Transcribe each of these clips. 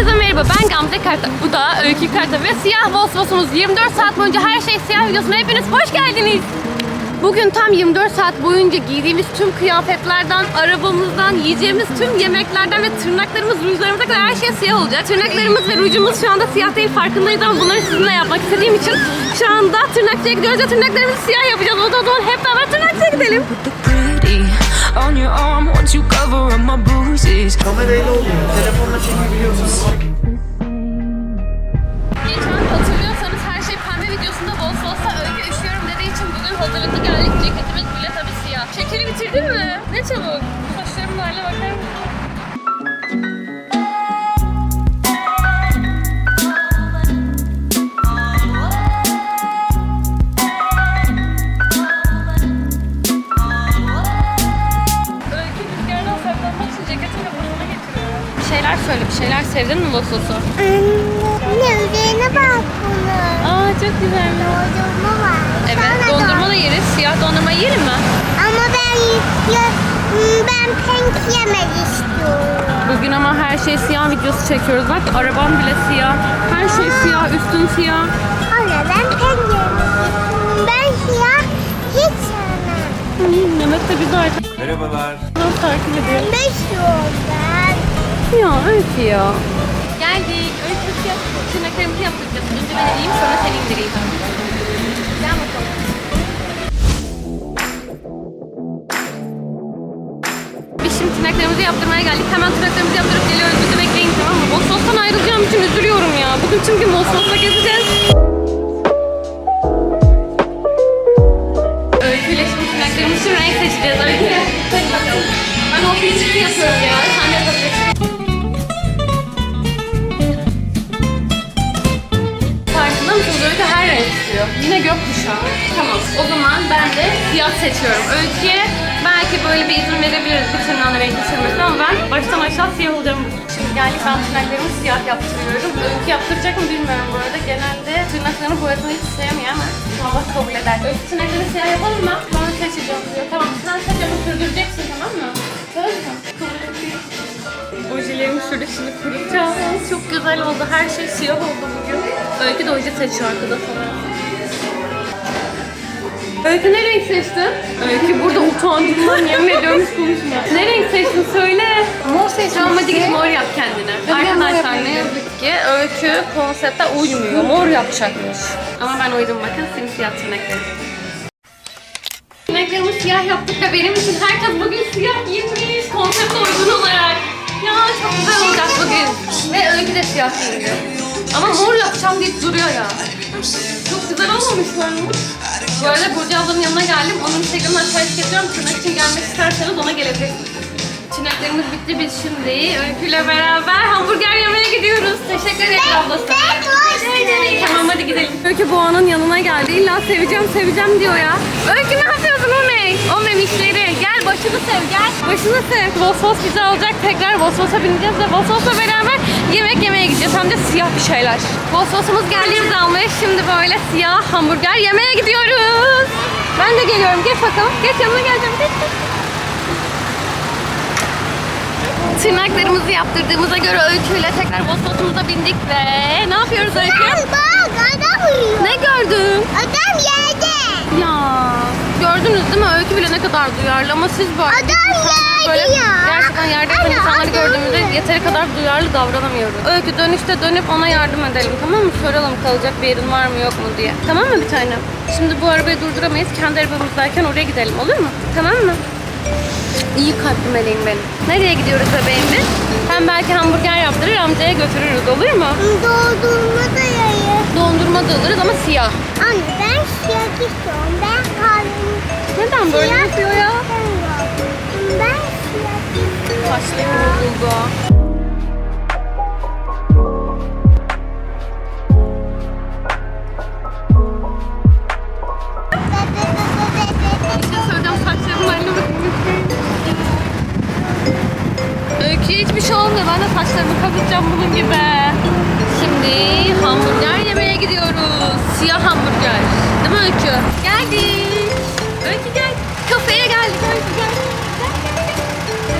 Herkese merhaba ben Gamze Karta. Bu da Öykü Karta ve siyah Vosvos'umuz 24 saat boyunca her şey siyah videosuna hepiniz hoş geldiniz. Bugün tam 24 saat boyunca giydiğimiz tüm kıyafetlerden, arabamızdan, yiyeceğimiz tüm yemeklerden ve tırnaklarımız, rujlarımıza kadar her şey siyah olacak. Tırnaklarımız ve rujumuz şu anda siyah değil farkındayız ama bunları sizinle yapmak istediğim için şu anda tırnakçıya gidiyoruz ve tırnaklarımızı siyah yapacağız. O zaman hep beraber tırnakçıya gidelim. On your arm once you cover up my bruises. Kamerayla olmuyor. Telefonla çekebiliyorsunuz. Geçen hatırlıyorsanız her şey pembe videosunda bol olsa öykü üşüyorum dediği için bugün hazırlıklı geldik. Ceketimiz bile tabii siyah. Şekeri bitirdin mi? Ne çabuk. Saçlarımın haline bakar mısın? Şeyler söyle, bir şeyler sevdin mi Vosos'u? Anne üzerine bak bunu. Aa çok güzel. Dondurma var. Evet, Sana dondurma da- yeriz. Siyah dondurma yiyelim mi? Ama ben ya, ben pink yemek istiyorum. Bugün ama her şey siyah videosu çekiyoruz. Bak arabam bile siyah. Her şey siyah, üstün siyah. Anne ben pink yemek istiyorum. Ben siyah hiç sevmem. Hmm, Mehmet de güzel. Merhabalar. Nasıl takip ediyor? Ben istiyorum ben. Ya öykü ya. Geldik. Öykü siyah. Tırnaklarımızı yaptıracağız. Önce ben edeyim sonra sen indireyim. Gel bakalım. Biz şimdi tırnaklarımızı yaptırmaya geldik. Hemen tırnaklarımızı yaptırıp geliyoruz. Bizi bekleyin tamam mı? Bosos'tan ayrılacağım için üzülüyorum ya. Bugün tüm gün Bosos'ta gezeceğiz. Öyküyle şimdi tırnaklarımız için renk seçeceğiz. Öykü. Hadi bakalım. Ben o yapıyorum ya. Sen de yapabilirsin. Mısınız? Öykü her renk istiyor. Yine gökkuşağı. Tamam. O zaman ben de siyah seçiyorum. Öyküye belki böyle bir izin verebiliriz bir tırnağına renk geçirmesine ama ben baştan aşağı siyah olacağım. Şimdi geldik ben tırnaklarımı siyah yaptırıyorum. Öykü yaptıracak mı bilmiyorum bu arada. Genelde tırnaklarını boyatmayı hiç sevmiyor ama Allah kabul eder. Öykü tırnaklarını siyah yapalım mı? Ben seçeceğim diyor. Tamam sen seç ama Şöyle şimdi kurutacağım. Çok güzel oldu. Her şey siyah oldu bugün. Öykü de oje seçiyor arkada sonra. Öykü ne renk seçtin? Öykü burada utandığından yemin ediyorum hiç konuşma. Ne renk seçtin söyle. Mor seçmişsin. Tamam hadi git mor yap kendine. Arkadaşlar ne yazık ki Öykü konsepte uymuyor. Mor yapacakmış. Ama ben uydum bakın simsiyah tırnaklarım. Tırnaklarımı siyah yaptık ve benim için herkes bugün siyah giymiş. Konsepte uygun olarak. Ya çok güzel olacak bugün. Ve Öykü de siyah giyiniyor. Ama mor yapacağım deyip duruyor ya. Çok güzel olmamışlar mı? Bu arada Burcu ablanın yanına geldim. Onun Instagram'dan takip ediyorum. Tırnak için gelmek isterseniz ona gelebilirsiniz. Tırnaklarımız bitti biz şimdi. Öykü'yle beraber hamburger yemeye gidiyoruz. Teşekkür ederim ablası. Tamam hadi gidelim. Öykü Boğa'nın yanına geldi. İlla seveceğim seveceğim diyor ya. Öykü ne yapıyorsun o ne? O memişleri. Gel başını sev gel. Başını sev. Vosvos bizi alacak. Tekrar Vosvos'a bineceğiz ve Vosvos'la beraber yemek yemeye gideceğiz. Hem de siyah bir şeyler. Vosvos'umuz geldi bizi almaya. Şimdi böyle siyah hamburger yemeye gidiyoruz. Ben de geliyorum. Geç bakalım. Geç yanına geleceğim. Geç geç. Tırnaklarımızı yaptırdığımıza göre Öykü'yle tekrar Vosvos'umuza bindik ve ne yapıyoruz Öykü? Bak adam uyuyor. Ne gördün? Adam yerde. Ya gördünüz değil mi? Öykü bile ne kadar duyarlı ama siz böyle Adam böyle yerde ya. gerçekten yerdeyken Anne, insanları gördüğümüzde yeteri kadar duyarlı davranamıyoruz. Öykü dönüşte dönüp ona yardım edelim tamam mı? Soralım kalacak bir yerin var mı yok mu diye. Tamam mı bir tanem? Şimdi bu arabayı durduramayız. Kendi arabamızdayken oraya gidelim olur mu? Tamam mı? İyi kalpli meleğim benim. Nereye gidiyoruz bebeğim biz? Hem belki hamburger yaptırır amcaya götürürüz olur mu? Doldurma da. Dondurma da alırız ama siyah. Anne ben siyah istiyorum. Ben kahvemi Neden böyle siyah yapıyor ya? Ben siyah istiyorum. Bir şey bakın. Öyküye hiçbir şey olmuyor. Ben de saçlarımı kapatacağım bunun gibi. Şimdi hamburger yemeye gidiyoruz. Siyah hamburger. Değil mi Öykü? Geldik. Öykü gel. Kafeye geldik Öykü gel.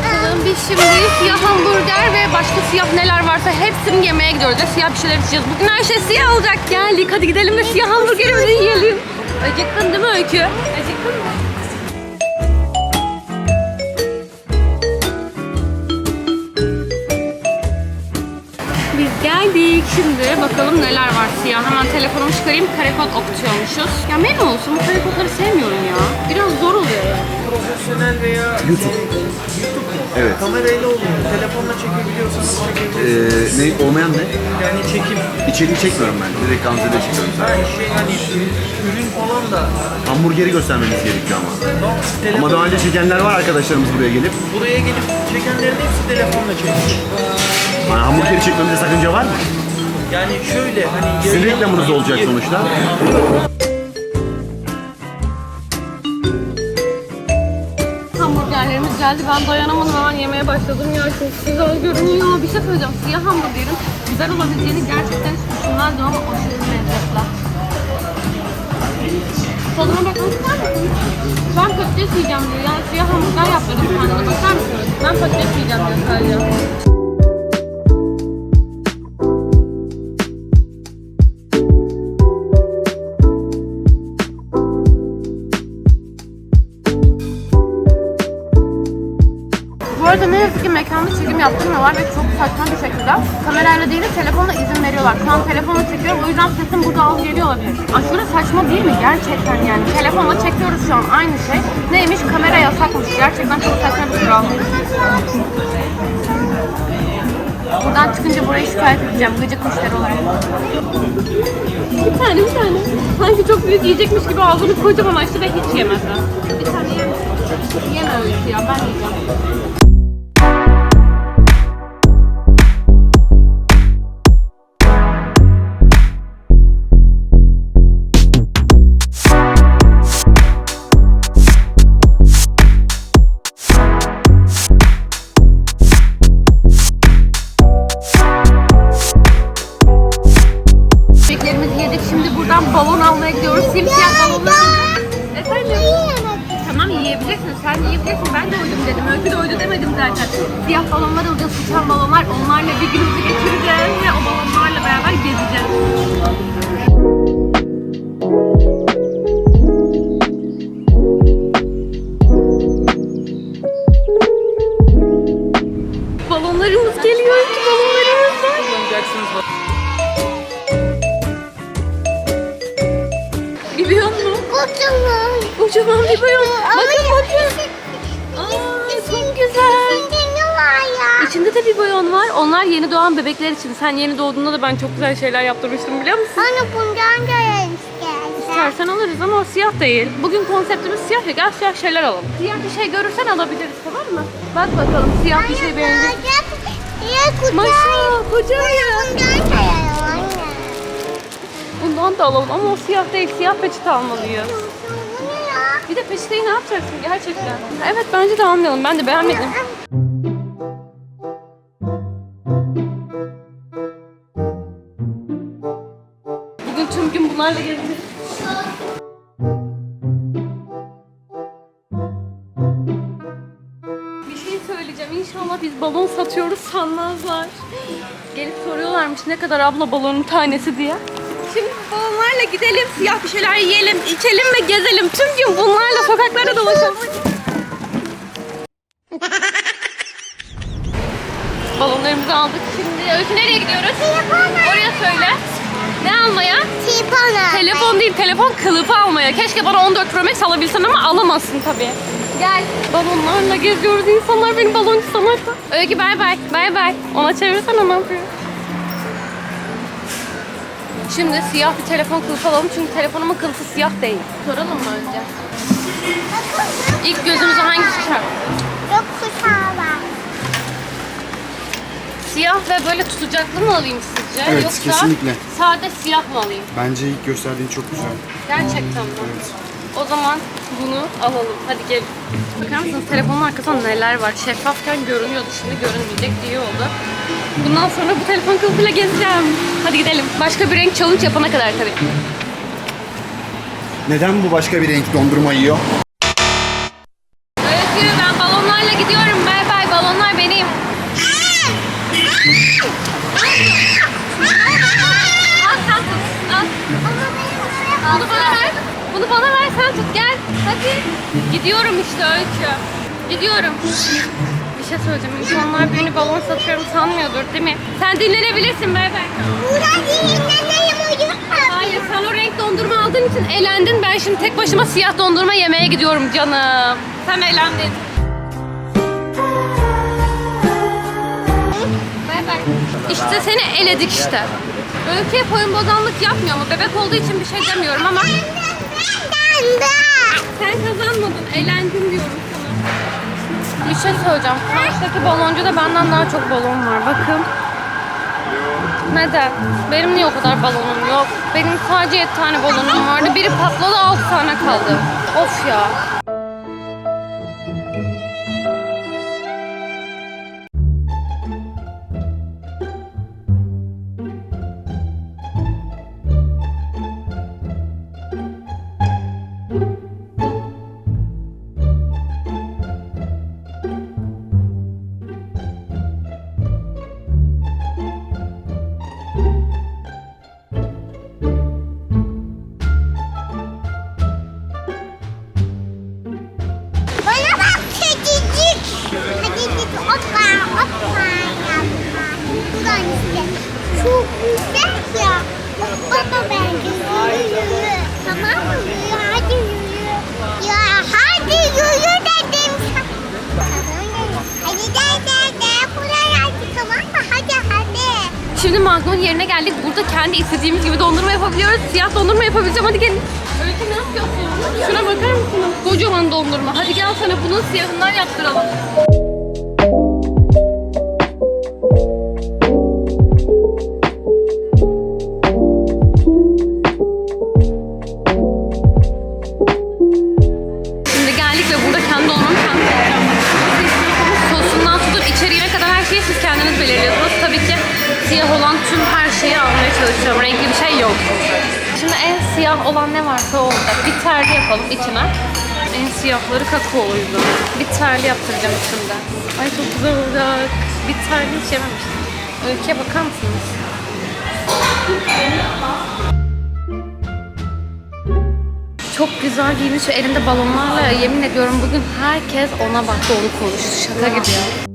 Bakalım Biz şimdi siyah hamburger ve başka siyah neler varsa hepsini yemeye gidiyoruz ve siyah bir şeyler içeceğiz. Bugün her şey siyah olacak. Geldik hadi gidelim de siyah hamburgerimizi yiyelim. Acıktın değil mi Öykü? Acıktın mı? Şimdi bakalım neler var siyah. Hemen telefonumu çıkarayım. Karekod okutuyormuşuz. Ya menü olsun. Bu karekodları sevmiyorum ya. Biraz zor oluyor ya. Profesyonel veya YouTube. Evet. kamerayla oluyor. Telefonla çekebiliyorsanız Ee, çekebilirsiniz. ne olmayan ne? yani çekim. İçeriği çekmiyorum ben. Direkt kanzede çekiyorum zaten. şey hani ürün falan da Hamburgeri göstermemiz gerekiyor ama. no, telefon, Ama daha önce çekenler var arkadaşlarımız buraya gelip. buraya gelip çekenlerin hepsi telefonla çekiyor. Yani hamburgeri çekmemizde sakınca var mı? Yani şöyle hani Sizin reklamınız olacak sonuçta. Hamburgerlerimiz geldi. Ben dayanamadım hemen yemeye başladım. Ya çok güzel görünüyor. Bir şey söyleyeceğim. Siyah hamburgerin güzel olabileceğini gerçekten hiç düşünmezdim ama aşırı lezzetli. Tadına bakmak ister misin? Ben patates yiyeceğim diyor. Yani siyah hamburger yaptırdım kendine. Bakar mısınız? Ben patates yiyeceğim diyor sadece. Saçma değil mi? Gerçekten yani. Telefonla çekiyoruz şu an aynı şey. Neymiş? Kamera yasakmış. Gerçekten çok saçma bir kural. Buradan çıkınca burayı şikayet edeceğim gıcık müşteri olarak. Bir tane bir tane. Sanki çok büyük yiyecekmiş gibi ağzını kocaman açtı ve hiç yemedi. Bir tane yeme. Yeme öyle ya ben yiyeceğim. Doğan bebekler için. Sen yeni doğduğunda da ben çok güzel şeyler yaptırmıştım biliyor musun? Bana bundan da istersen. İstersen alırız ama o siyah değil. Bugün konseptimiz siyah ya. Gel siyah şeyler alalım. Siyah bir şey görürsen alabiliriz tamam mı? Bak bakalım siyah bir şey beğendin. Maşa koca. Bundan da anne. Alalım ama o siyah değil. Siyah peçete almalıyız. Bir de peçeteyi ne yapacaksın gerçekten? Evet bence de almayalım. Ben de beğenmedim. Bunlarla gezeceğiz. Bir şey söyleyeceğim. İnşallah biz balon satıyoruz sanmazlar. Gelip soruyorlarmış ne kadar abla balonun tanesi diye. Şimdi balonlarla gidelim, siyah bir şeyler yiyelim, içelim ve gezelim. Tüm gün bunlarla sokaklarda dolaşalım. Balonlarımızı aldık. Şimdi Öykü nereye gidiyoruz? Oraya söyle. Ne almaya? Tipana. Telefon değil, telefon kılıfı almaya. Keşke bana 14 Pro Max alabilsen ama alamazsın tabii. Gel. Balonlarla geziyoruz. İnsanlar beni baloncu sanarsa. Öykü bay bay. Bay bay. Ona çevirsene ne yapıyor? Şimdi siyah bir telefon kılıfı alalım çünkü telefonumun kılıfı siyah değil. Soralım mı önce? İlk gözümüze Siyah ve böyle tutucaklı mı alayım sizce? Evet, Yoksa kesinlikle. sade siyah mı alayım? Bence ilk gösterdiğin çok güzel. Gerçekten mi? O zaman bunu alalım. Hadi gelin. Bakar mısınız telefonun arkasında neler var? Şeffafken görünüyordu. Şimdi görünmeyecek diye oldu. Bundan sonra bu telefon kılıfıyla gezeceğim. Hadi gidelim. Başka bir renk challenge yapana kadar tabii. Neden bu başka bir renk dondurma yiyor? Bunu bana ver. Bunu bana ver sen tut gel. Hadi. Gidiyorum işte Öykü. Gidiyorum. Bir şey söyleyeceğim. İnsanlar beni balon satıyorum sanmıyordur değil mi? Sen dinlenebilirsin Berber. Murat yayınlanayım uyuyor. Hayır sen o renk dondurma aldığın için elendin. Ben şimdi tek başıma siyah dondurma yemeye gidiyorum canım. Sen elendin. Bay bay. İşte seni eledik işte. Öykü'ye boyun bozanlık yapmıyor mu? Bebek olduğu için bir şey demiyorum ama sen kazanmadın. Elendin diyorum sana. Bir şey söyleyeceğim. Karşıdaki baloncu da benden daha çok balon var. Bakın. Neden? Benim niye o kadar balonum yok? Benim sadece 7 tane balonum vardı. Biri patladı 6 tane kaldı. Of ya. Şimdi Magnol yerine geldik. Burada kendi istediğimiz gibi dondurma yapabiliyoruz. Siyah dondurma yapabileceğim. Hadi gelin. Öykü ne yapıyorsun? Şuna bakar mısınız? Kocaman dondurma. Hadi gel sana bunun siyahından yaptıralım. Siz kendiniz belirliyorsunuz. Siyah olan tüm her şeyi almaya çalışıyorum. Renkli bir şey yok. Şimdi en siyah olan ne varsa o olacak. Bir terli yapalım içine. En siyahları kakaoluydu. Bir terli yaptıracağım içinde. Ay çok güzel olacak. Bir terli hiç yememiştim. Öyküye bakar mısınız? Çok güzel giymiş ve elinde balonlarla yemin ediyorum bugün herkes ona baktı onu konuştu. Şaka gibi ya.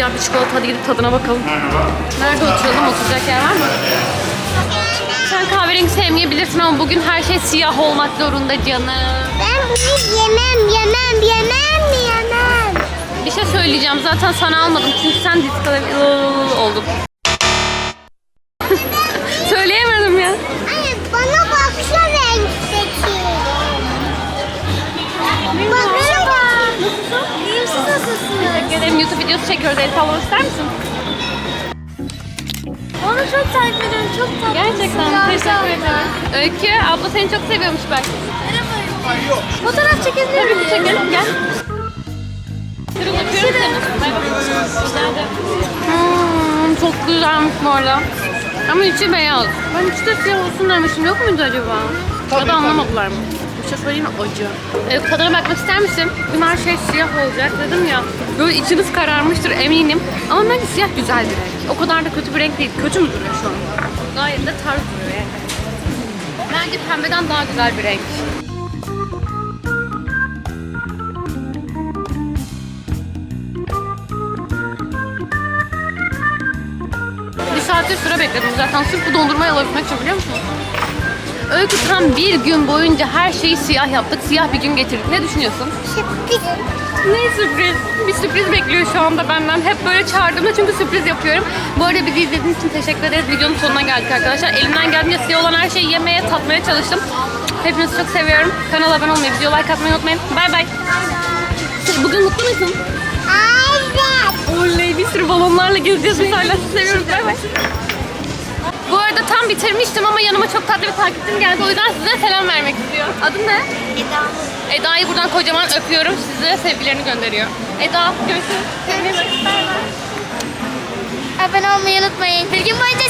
Simsiyah bir çikolata. Hadi gidip tadına bakalım. Nerede oturalım? Oturacak yer var mı? Sen kahverengi sevmeyebilirsin ama bugün her şey siyah olmak zorunda canım. Ben bunu yemem yemem yemem yemem. Bir şey söyleyeceğim. Zaten sana almadım çünkü sen diskalifiye oldun. Videosu çekiyoruz. El sallamak ister misin? Onu çok takip ediyorum. Çok tatlı. Gerçekten. Teşekkür ederim. Öykü, abla seni çok seviyormuş belki. Fotoğraf çekebilir Tabii miyim? ki çekelim. Gel. Kırıl öpüyorum seni. Hmm, çok güzelmiş bu arada. Ama içi beyaz. Ben içi de siyah olsun demiştim. Yok muydu acaba? ya da anlamadılar mı? Bir şey söyleyeyim mi? Acı. Ee, tadına bakmak ister misin? Bugün her şey siyah olacak dedim ya. Böyle içiniz kararmıştır eminim. Ama bence siyah güzel bir renk. O kadar da kötü bir renk değil. Kötü mü duruyor şu an? Gayet de tarz duruyor yani. Bence pembeden daha güzel bir renk. Bir saattir sıra bekledim zaten sırf bu dondurmayı alabilmek için biliyor musunuz? Öykü tam bir gün boyunca her şeyi siyah yaptık. Siyah bir gün getirdik. Ne düşünüyorsun? Sürpriz. Ne sürpriz? Bir sürpriz bekliyor şu anda benden. Hep böyle çağırdığımda çünkü sürpriz yapıyorum. Bu arada bizi izlediğiniz için teşekkür ederiz. Videonun sonuna geldik arkadaşlar. Elimden geldiğince siyah olan her şeyi yemeye, tatmaya çalıştım. Hepinizi çok seviyorum. Kanala abone olmayı, video like atmayı unutmayın. Bay bay. Bugün mutlu musun? Evet. Oley bir sürü balonlarla gezeceğiz hala sizi seviyoruz. Bay bay. Bu arada tam bitirmiştim ama yanıma çok tatlı bir takipçim geldi. O yüzden size selam vermek istiyor. Adın ne? Eda. Eda'yı buradan kocaman öpüyorum. Size sevgilerini gönderiyor. Eda görüşürüz. Bay. Abone olmayı unutmayın. Bir gün boyunca